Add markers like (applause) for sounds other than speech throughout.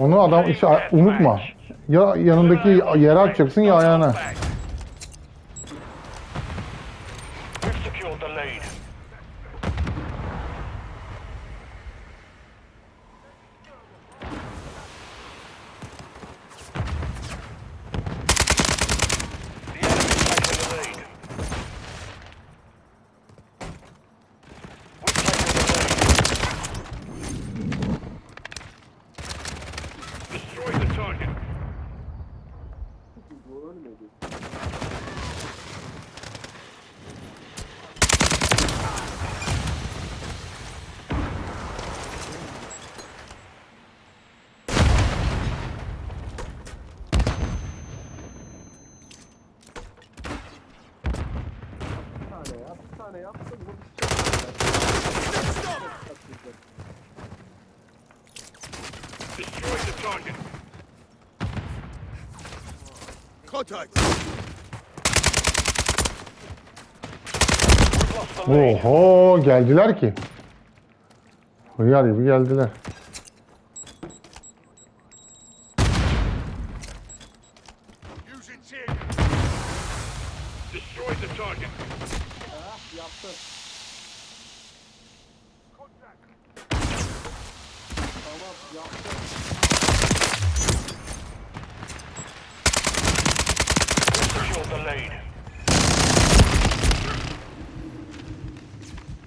Onu adam işte unutma. Ya yanındaki yere atacaksın ya ayağına. We've secured the lead. The enemy's taken the lead. We've taken the lead. Destroy the target. Tane yapsın Destroy the target. Contact! Oho geldiler ki. Hıyar gibi geldiler. Using TIG. Destroy the target. yaptın. Tamam yaptın. Secure the lead.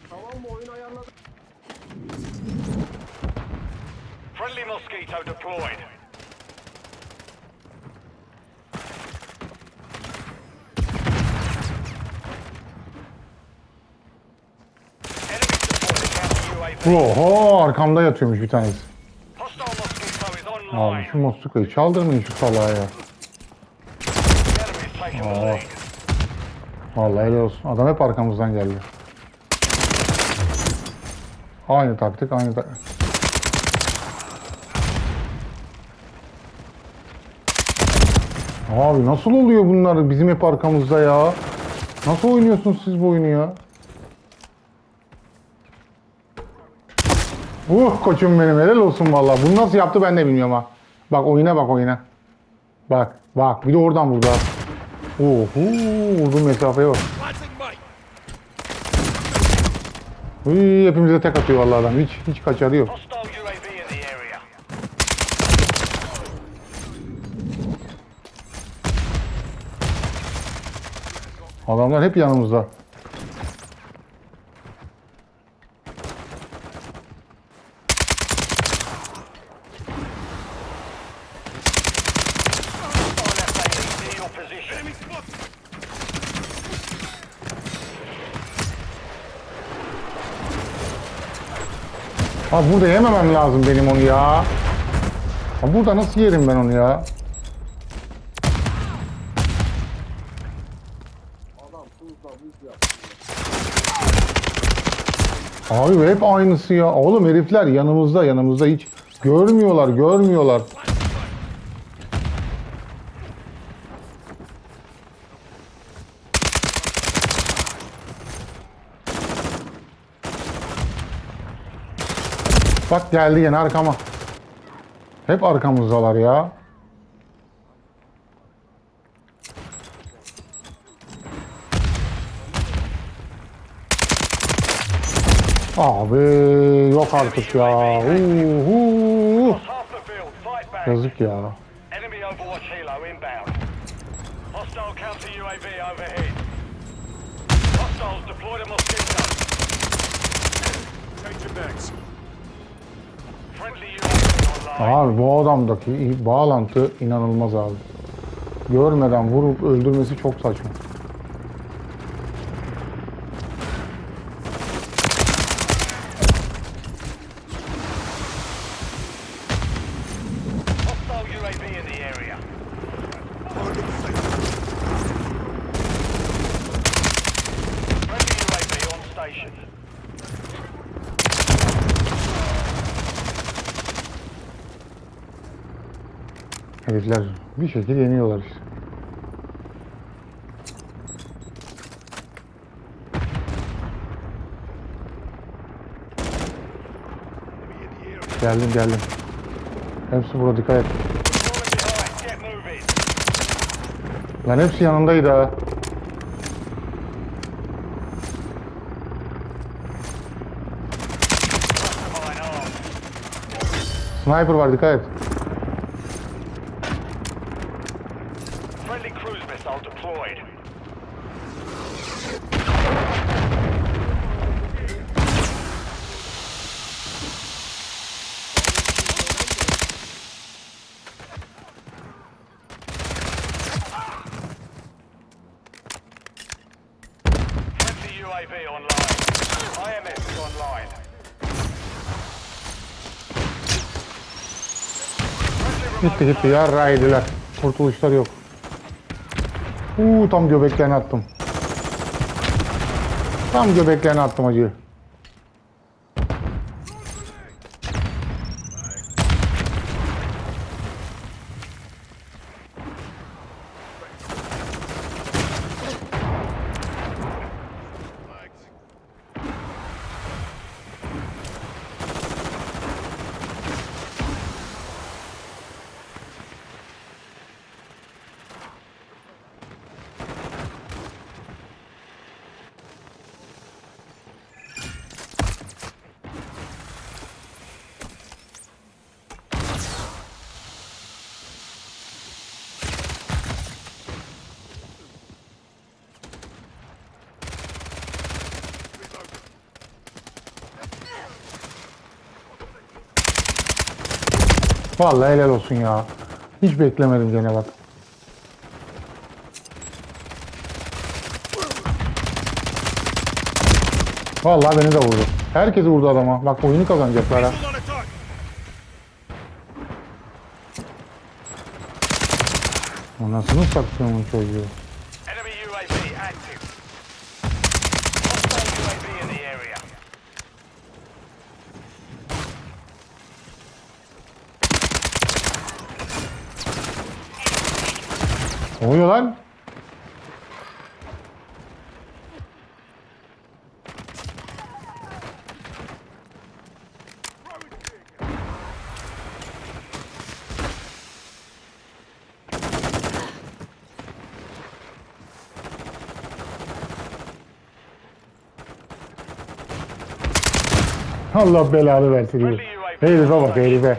Tamam mı oyun ayarladık? Friendly mosquito deployed. Oho arkamda yatıyormuş bir tanesi. Abi şu Mostuka'yı çaldırmayın şu salağa ya. Lead. Vallahi helal olsun. Adam hep arkamızdan geldi. Aynı taktik, aynı taktik. Abi nasıl oluyor bunlar bizim hep arkamızda ya? Nasıl oynuyorsunuz siz bu oyunu ya? Uh koçum benim helal olsun vallahi. Bunu nasıl yaptı ben de bilmiyorum ha. Bak oyuna bak oyuna. Bak bak bir de oradan vurdu ha. Oho vurduğum mesafeye bak. Uy, hepimize tek atıyor vallahi adam. Hiç hiç kaçarı yok. Adamlar hep yanımızda. Abi burada yememem lazım benim onu ya. Abi burada nasıl yerim ben onu ya? Abi hep aynısı ya. Oğlum herifler yanımızda yanımızda hiç görmüyorlar görmüyorlar. Bak geldi yine arkama. Hep arkamızdalar ya. Abi yok artık ya. Uhu. Yazık ya. Hostiles deployed a mosquito. Take your backs. Abi bu adamdaki bağlantı inanılmaz abi. Görmeden vurup öldürmesi çok saçma. Hostile UAV in the area. Target sight. Friendly UAV on station. Herifler bir şekilde yeniyorlar işte. Geldim geldim. Hepsi burada dikkat et. Lan hepsi yanındaydı ha. Sniper var dikkat et. Friendly missile deployed. UAV Gitti gitti yarra yediler. Kurtuluşları yok. Uuu tam göbeklerine attım. Tam göbeklerine attım acıyı. Vallahi helal olsun ya. Hiç beklemedim gene bak. Vallahi beni de vurdu. Herkesi vurdu adama. Bak oyunu kazanacaklar ha. Attack. Anasını sattığımın çocuğu. Enemy UAV active. Hostile UAV in the area. Oluyor lan? Allah belanı versin. herif. Herife bak herife.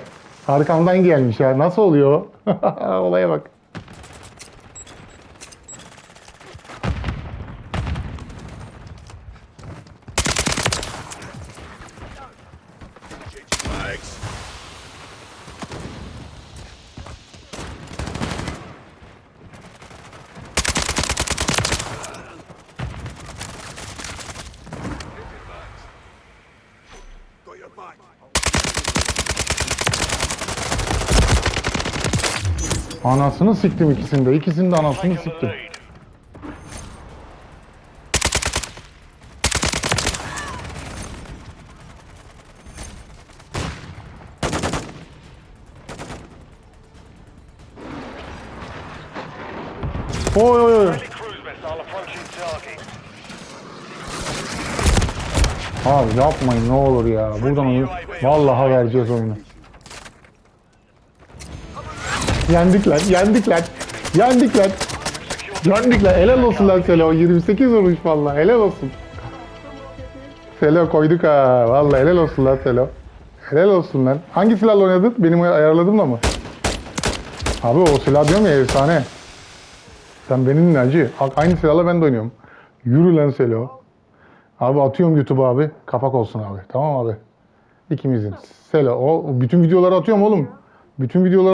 Arkamdan gelmiş ya. Nasıl oluyor? (laughs) Olaya bak. Anasını siktim ikisinde. İkisinin de anasını siktim. Oy oy oy. Abi yapmayın ne olur ya. Buradan oyun. Vallahi vereceğiz oyunu. Yendik lan, yendik lan. Yendik lan. Yendik lan. Helal olsun lan Selo. 28 vurmuş vallahi. Helal olsun. Selo koyduk ha. Vallahi helal olsun lan Selo. Helal olsun lan. Hangi silahla oynadın? Benim ayarladığımla mı? Abi o silah diyorum ya efsane. Sen benimle acı. Aynı silahla ben de oynuyorum. Yürü lan Selo. Abi atıyorum YouTube'a abi. Kapak olsun abi. Tamam abi. İkimizin. Selo. O bütün videoları atıyorum oğlum. Bütün videoları